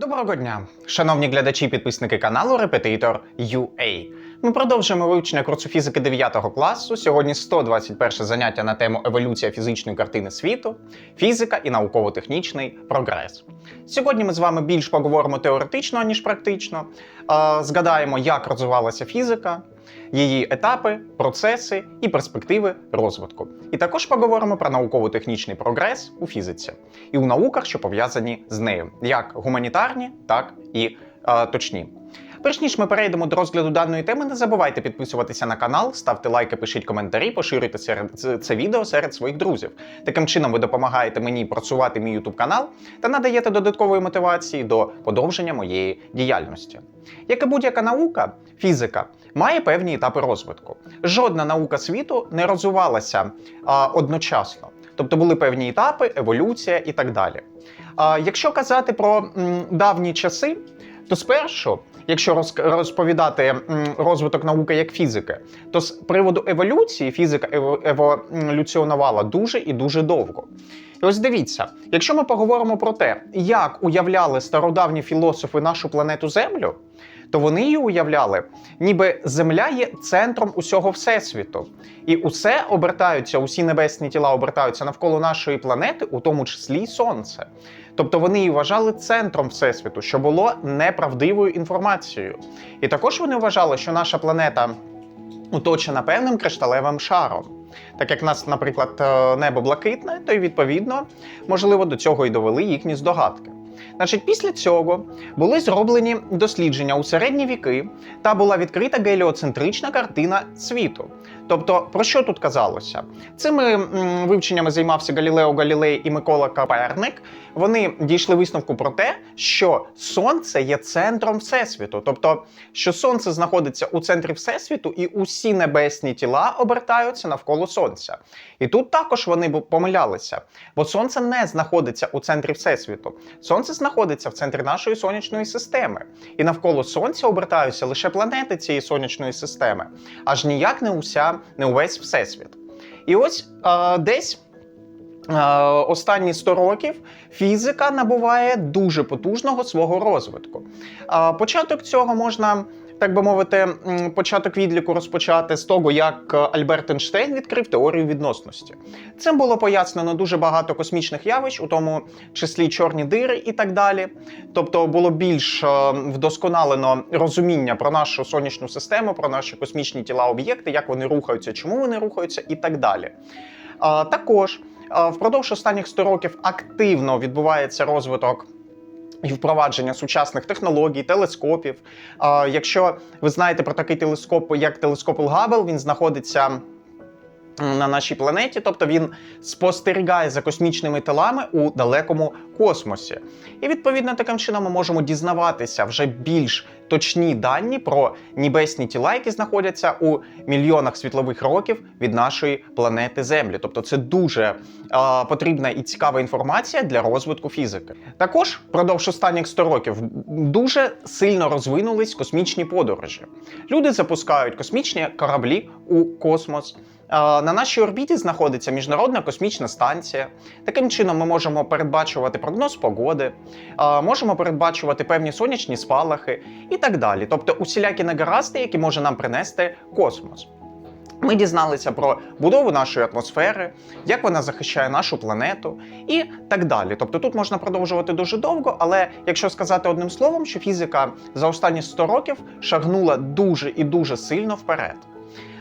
Доброго дня, шановні глядачі і підписники каналу Репетитор UA. Ми продовжуємо вивчення курсу фізики 9 класу. Сьогодні 121 заняття на тему еволюція фізичної картини світу, фізика і науково-технічний прогрес. Сьогодні ми з вами більш поговоримо теоретично, ніж практично. Е, Згадаємо, як розвивалася фізика, її етапи, процеси і перспективи розвитку. І також поговоримо про науково-технічний прогрес у фізиці і у науках, що пов'язані з нею, як гуманітарні, так і е, точні. Перш ніж ми перейдемо до розгляду даної теми, не забувайте підписуватися на канал, ставте лайки, пишіть коментарі, поширюйте це, відео серед своїх друзів. Таким чином ви допомагаєте мені просувати мій YouTube канал та надаєте додаткової мотивації до подовження моєї діяльності. Як і будь-яка наука, фізика має певні етапи розвитку. Жодна наука світу не розвивалася а, одночасно. Тобто були певні етапи, еволюція і так далі. А, якщо казати про м, давні часи, то спершу, якщо роз- розповідати розвиток науки як фізики, то з приводу еволюції фізика ево- еволюціонувала дуже і дуже довго. І ось дивіться, якщо ми поговоримо про те, як уявляли стародавні філософи нашу планету Землю, то вони її уявляли, ніби Земля є центром усього всесвіту, і усе обертаються, усі небесні тіла обертаються навколо нашої планети, у тому числі й Сонце. Тобто вони її вважали центром всесвіту, що було неправдивою інформацією. І також вони вважали, що наша планета оточена певним кришталевим шаром. Так як нас, наприклад, е, небо блакитне, то й відповідно, можливо, до цього і довели їхні здогадки. Значить, після цього були зроблені дослідження у середні віки та була відкрита геліоцентрична картина світу. Тобто, про що тут казалося? Цими вивченнями займався Галілео Галілей і Микола Коперник. Вони дійшли висновку про те, що Сонце є центром Всесвіту, тобто, що Сонце знаходиться у центрі Всесвіту, і усі небесні тіла обертаються навколо Сонця. І тут також вони помилялися, бо Сонце не знаходиться у центрі Всесвіту. Сонце знаходиться в центрі нашої сонячної системи, і навколо Сонця обертаються лише планети цієї сонячної системи, аж ніяк не уся, не увесь всесвіт. І ось е, десь. е, Останні 100 років фізика набуває дуже потужного свого розвитку. Е, Початок цього можна, так би мовити, початок відліку розпочати з того, як е, Альберт Ейнштейн відкрив теорію відносності. Цим було пояснено дуже багато космічних явищ, у тому числі чорні дири і так далі. Тобто було більш е, вдосконалено розуміння про нашу сонячну систему, про наші космічні тіла, об'єкти, як вони рухаються, чому вони рухаються, і так далі. Також впродовж останніх 100 років активно відбувається розвиток. І впровадження сучасних технологій, телескопів. Якщо ви знаєте про такий телескоп, як телескоп Габел, він знаходиться на нашій планеті, тобто він спостерігає за космічними тілами у далекому космосі. І відповідно таким чином ми можемо дізнаватися вже більш точні дані про небесні тіла, які знаходяться у мільйонах світлових років від нашої планети Землі. Тобто це дуже е, потрібна і цікава інформація для розвитку фізики. Також впродовж останніх 100 років дуже сильно розвинулись космічні подорожі. Люди запускають космічні кораблі у космос. На нашій орбіті знаходиться міжнародна космічна станція. Таким чином, ми можемо передбачувати прогноз погоди, можемо передбачувати певні сонячні спалахи і так далі. Тобто усілякі негаразди, які може нам принести космос. Ми дізналися про будову нашої атмосфери, як вона захищає нашу планету і так далі. Тобто тут можна продовжувати дуже довго, але якщо сказати одним словом, що фізика за останні 100 років шагнула дуже і дуже сильно вперед.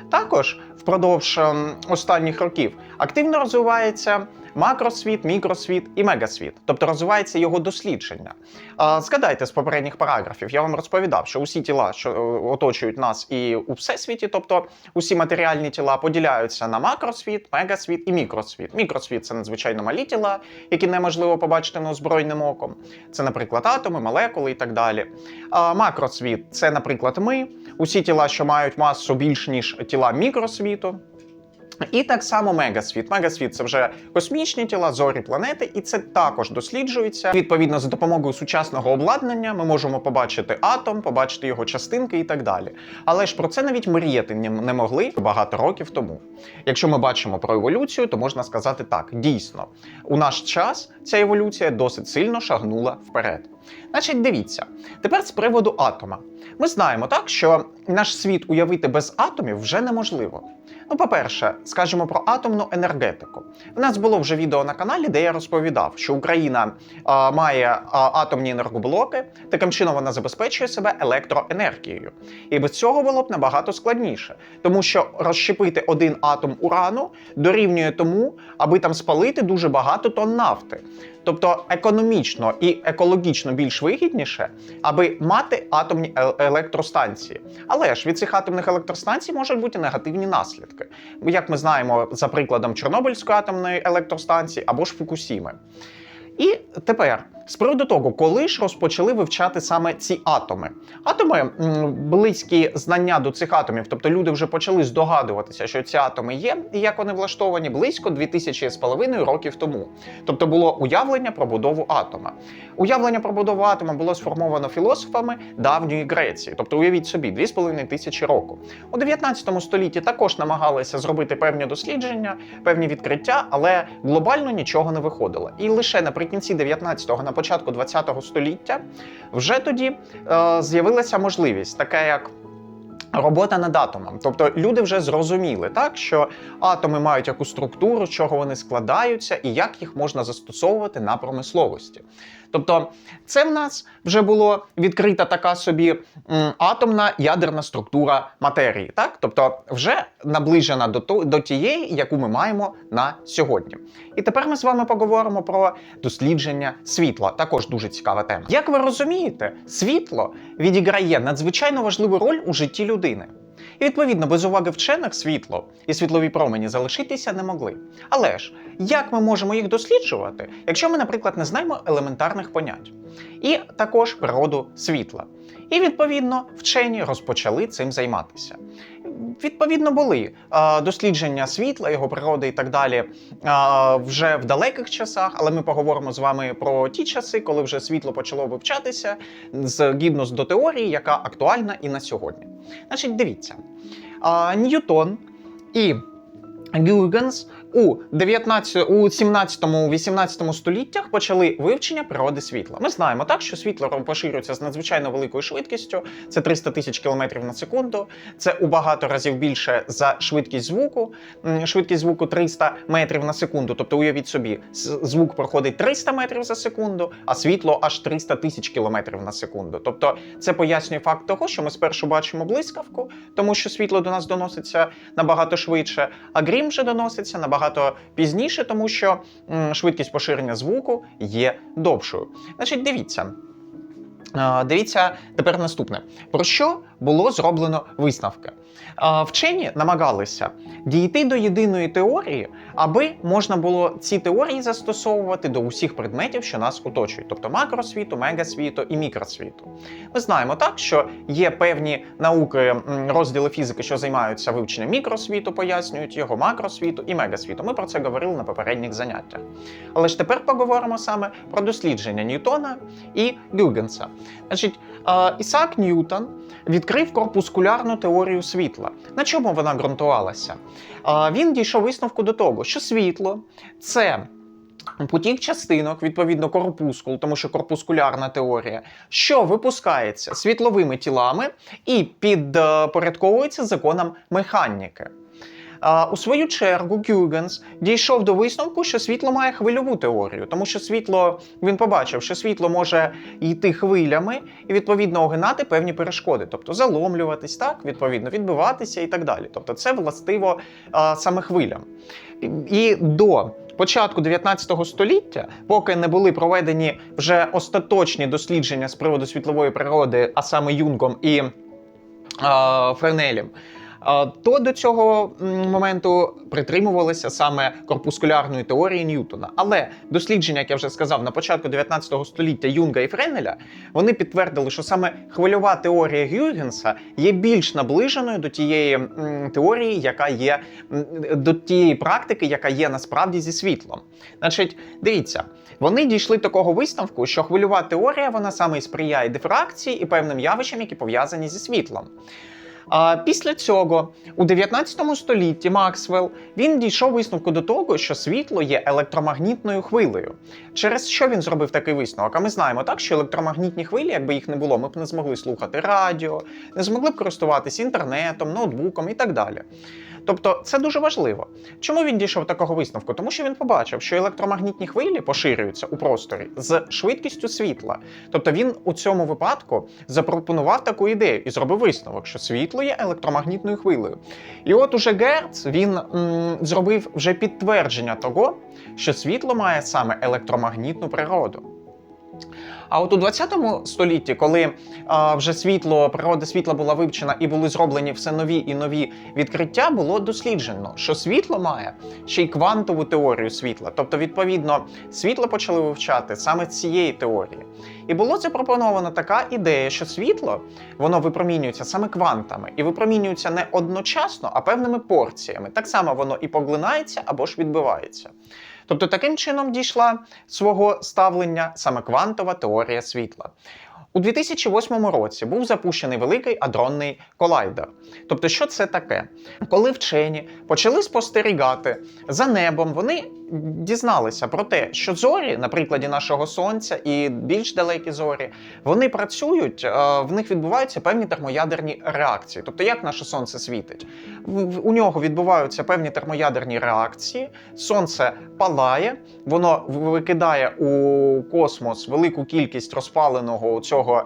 Також впродовж ем, останніх років активно розвивається макросвіт, мікросвіт і мегасвіт, тобто розвивається його дослідження. Згадайте з попередніх параграфів, я вам розповідав, що усі тіла, що е, оточують нас і у всесвіті, тобто усі матеріальні тіла поділяються на макросвіт, мегасвіт і мікросвіт. Мікросвіт це надзвичайно малі тіла, які неможливо побачити неозброєним оком. Це, наприклад, атоми, молекули і так далі. А макросвіт це, наприклад, ми, усі тіла, що мають масу більш ніж тіла мікросвіту. І так само мегасвіт. Мегасвіт це вже космічні тіла, зорі, планети, і це також досліджується. Відповідно, за допомогою сучасного обладнання ми можемо побачити атом, побачити його частинки і так далі. Але ж про це навіть мріяти не могли багато років тому. Якщо ми бачимо про еволюцію, то можна сказати так: дійсно, у наш час ця еволюція досить сильно шагнула вперед. Значить, дивіться, тепер з приводу атома. Ми знаємо так, що наш світ уявити без атомів вже неможливо. Ну, по-перше, скажемо про атомну енергетику. У нас було вже відео на каналі, де я розповідав, що Україна а, має а, атомні енергоблоки, таким чином вона забезпечує себе електроенергією. І без цього було б набагато складніше, тому що розщепити один атом урану дорівнює тому, аби там спалити дуже багато тонн нафти. Тобто економічно і екологічно більш вигідніше, аби мати атомні е- електростанції. Але ж від цих атомних електростанцій можуть бути негативні наслідки. Як ми знаємо за прикладом Чорнобильської атомної електростанції або ж Фукусіми. І тепер з приводу того, коли ж розпочали вивчати саме ці атоми. Атоми близькі знання до цих атомів, тобто люди вже почали здогадуватися, що ці атоми є і як вони влаштовані близько 2000 з половиною років тому. Тобто було уявлення про будову атома. Уявлення про будову атома було сформовано філософами давньої Греції, тобто уявіть собі, 2,5 тисячі року. У 19 столітті також намагалися зробити певні дослідження, певні відкриття, але глобально нічого не виходило. І лише наприкінці 19-го, на початку 20-го століття, вже тоді е, з'явилася можливість, така як. Робота над атомом, тобто люди вже зрозуміли, так що атоми мають яку структуру, чого вони складаються, і як їх можна застосовувати на промисловості. Тобто, це в нас вже було відкрита така собі атомна ядерна структура матерії, так тобто вже наближена до то, до тієї, яку ми маємо на сьогодні. І тепер ми з вами поговоримо про дослідження світла. Також дуже цікава тема. Як ви розумієте, світло відіграє надзвичайно важливу роль у житті людини. І відповідно без уваги вчених світло і світлові промені залишитися не могли. Але ж як ми можемо їх досліджувати, якщо ми, наприклад, не знаємо елементарних понять, і також природу світла. І відповідно вчені розпочали цим займатися. Відповідно, були дослідження світла, його природи і так далі вже в далеких часах, але ми поговоримо з вами про ті часи, коли вже світло почало вивчатися згідно до теорії, яка актуальна і на сьогодні. Значить, дивіться, Ньютон і Гюйгенс у 19, у 17-18 століттях почали вивчення природи світла. Ми знаємо так, що світло поширюється з надзвичайно великою швидкістю, це 300 тисяч кілометрів на секунду. Це у багато разів більше за швидкість звуку. Швидкість звуку 300 метрів на секунду. Тобто, уявіть собі, звук проходить 300 метрів за секунду, а світло аж 300 тисяч кілометрів на секунду. Тобто, це пояснює факт того, що ми спершу бачимо блискавку, тому що світло до нас доноситься набагато швидше, а грім вже доноситься набагато пізніше, тому що швидкість поширення звуку є довшою. Значить, дивіться. Дивіться тепер наступне: про що було зроблено висновки? Вчені намагалися дійти до єдиної теорії, аби можна було ці теорії застосовувати до усіх предметів, що нас оточують, тобто макросвіту, мегасвіту і мікросвіту. Ми знаємо так, що є певні науки, розділи фізики, що займаються вивченням мікросвіту, пояснюють його макросвіту і мегасвіту. Ми про це говорили на попередніх заняттях. Але ж тепер поговоримо саме про дослідження Ньютона і Гюйгенса. Значить, Ісаак Ньютон відкрив корпускулярну теорію світла. На чому вона ґрунтувалася? Він дійшов висновку до того, що світло це. Потік частинок, відповідно, корпускул, тому що корпускулярна теорія, що випускається світловими тілами і підпорядковується законам механіки. У свою чергу Гюйгенс дійшов до висновку, що світло має хвильову теорію, тому що світло він побачив, що світло може йти хвилями і відповідно огинати певні перешкоди, тобто заломлюватись, так відповідно відбиватися і так далі. Тобто, це властиво а, саме хвилям. І до початку 19 століття, поки не були проведені вже остаточні дослідження з приводу світлової природи, а саме Юнгом і а, Френелем. То до цього моменту притримувалися саме корпускулярної теорії Ньютона. Але дослідження, як я вже сказав, на початку 19 століття Юнга і Френеля, вони підтвердили, що саме хвильова теорія Гюйгенса є більш наближеною до тієї теорії, яка є до тієї практики, яка є насправді зі світлом. Значить, дивіться, вони дійшли такого висновку, що хвильова теорія вона саме і сприяє дифракції і певним явищам, які пов'язані зі світлом. А після цього, у 19 столітті, Максвелл він дійшов висновку до того, що світло є електромагнітною хвилею. Через що він зробив такий висновок? А ми знаємо так, що електромагнітні хвилі, якби їх не було, ми б не змогли слухати радіо, не змогли б користуватися інтернетом, ноутбуком і так далі. Тобто це дуже важливо. Чому він дійшов такого висновку? Тому що він побачив, що електромагнітні хвилі поширюються у просторі з швидкістю світла. Тобто він у цьому випадку запропонував таку ідею і зробив висновок, що світло є електромагнітною хвилею. І от уже Герц він м, зробив вже підтвердження того, що світло має саме електромагнітну природу. А от у 20 столітті, коли а, вже світло, природа світла була вивчена і були зроблені все нові і нові відкриття, було досліджено, що світло має ще й квантову теорію світла. Тобто, відповідно, світло почали вивчати саме цієї теорії. І було запропоновано така ідея, що світло воно випромінюється саме квантами і випромінюється не одночасно, а певними порціями. Так само воно і поглинається або ж відбивається. Тобто таким чином дійшла свого ставлення саме квантова теорія світла. У 2008 році був запущений великий адронний колайдер. Тобто, що це таке? Коли вчені почали спостерігати за небом, вони дізналися про те, що зорі, на прикладі нашого сонця і більш далекі зорі, вони працюють, е, в них відбуваються певні термоядерні реакції. Тобто, як наше сонце світить? У нього відбуваються певні термоядерні реакції, сонце палає, воно викидає у космос велику кількість розпаленого цього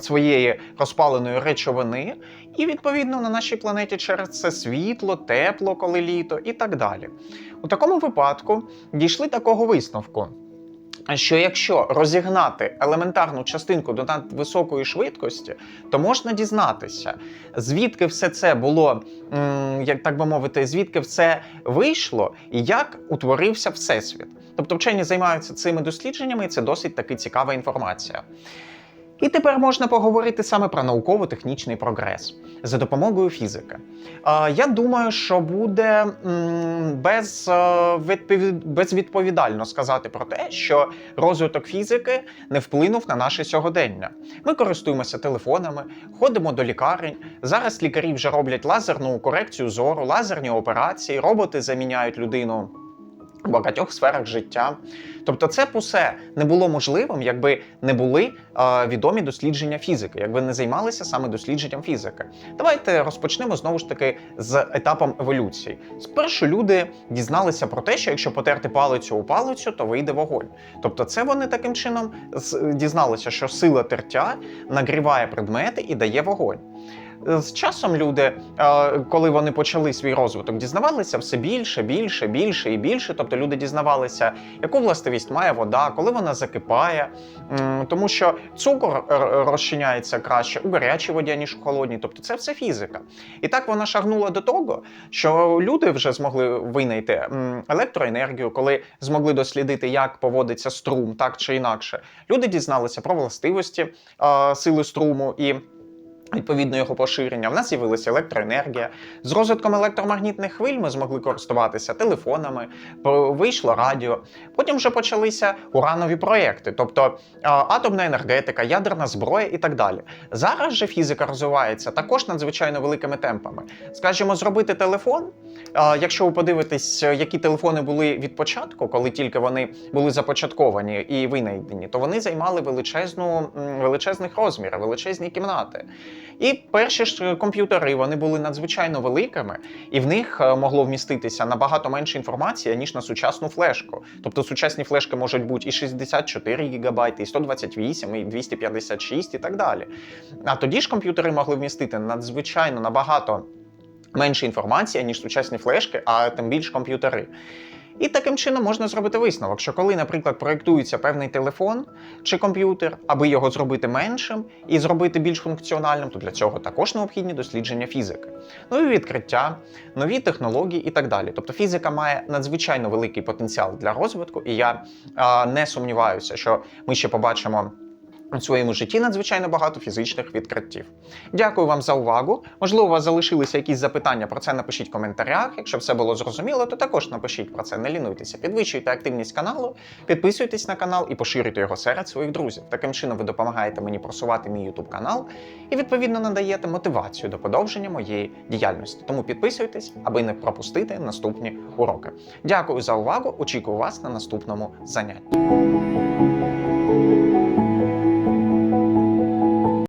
своєї розпаленої речовини, і відповідно на нашій планеті через це світло, тепло, коли літо і так далі. У такому випадку дійшли такого висновку. Що якщо розігнати елементарну частинку до надвисокої швидкості, то можна дізнатися, звідки все це було, як так би мовити, звідки все вийшло і як утворився всесвіт. Тобто вчені займаються цими дослідженнями, і це досить таки цікава інформація. І тепер можна поговорити саме про науково-технічний прогрес за допомогою фізики. Я думаю, що буде е, безвідповідально сказати про те, що розвиток фізики не вплинув на наше сьогодення. Ми користуємося телефонами, ходимо до лікарень. Зараз лікарі вже роблять лазерну корекцію зору, лазерні операції, роботи заміняють людину у багатьох сферах життя. Тобто, це б усе не було можливим, якби не були е, відомі дослідження фізики, якби не займалися саме дослідженням фізики. Давайте розпочнемо знову ж таки з етапом еволюції. Спершу люди дізналися про те, що якщо потерти палицю у палицю, то вийде вогонь. Тобто, це вони таким чином дізналися, що сила тертя нагріває предмети і дає вогонь. З часом люди, е, коли вони почали свій розвиток, дізнавалися все більше, більше, більше і більше. Тобто люди дізнавалися, яку властивість має вода, коли вона закипає, тому що цукор е, розчиняється краще у гарячій воді, ніж у холодній. Тобто це все фізика. І так вона шагнула до того, що люди вже змогли винайти електроенергію, коли змогли дослідити, як поводиться струм, так чи інакше. Люди дізналися про властивості е, сили струму і. Відповідно його поширення, в нас з'явилася електроенергія. З розвитком електромагнітних хвиль ми змогли користуватися телефонами, вийшло радіо. Потім вже почалися уранові проекти, тобто атомна енергетика, ядерна зброя і так далі. Зараз же фізика розвивається також надзвичайно великими темпами. Скажімо, зробити телефон. Якщо ви подивитесь, які телефони були від початку, коли тільки вони були започатковані і винайдені, то вони займали величезну, величезних розмірів, величезні кімнати. І перші ж комп'ютери вони були надзвичайно великими, і в них е, могло вміститися набагато менше інформації, ніж на сучасну флешку. Тобто сучасні флешки можуть бути і 64 ГБ, і 128, і 256, і так далі. А тоді ж комп'ютери могли вмістити надзвичайно набагато менше інформації, ніж сучасні флешки, а тим більш комп'ютери. І таким чином можна зробити висновок, що коли, наприклад, проєктується певний телефон чи комп'ютер, аби його зробити меншим і зробити більш функціональним, то для цього також необхідні дослідження фізики, нові відкриття, нові технології і так далі. Тобто фізика має надзвичайно великий потенціал для розвитку, і я а, не сумніваюся, що ми ще побачимо. У своєму житті надзвичайно багато фізичних відкриттів. Дякую вам за увагу. Можливо, у вас залишилися якісь запитання про це. Напишіть в коментарях. Якщо все було зрозуміло, то також напишіть про це. Не лінуйтеся, підвищуйте активність каналу, підписуйтесь на канал і поширюйте його серед своїх друзів. Таким чином ви допомагаєте мені просувати мій YouTube канал і відповідно надаєте мотивацію до подовження моєї діяльності. Тому підписуйтесь, аби не пропустити наступні уроки. Дякую за увагу. Очікую вас на наступному занятті.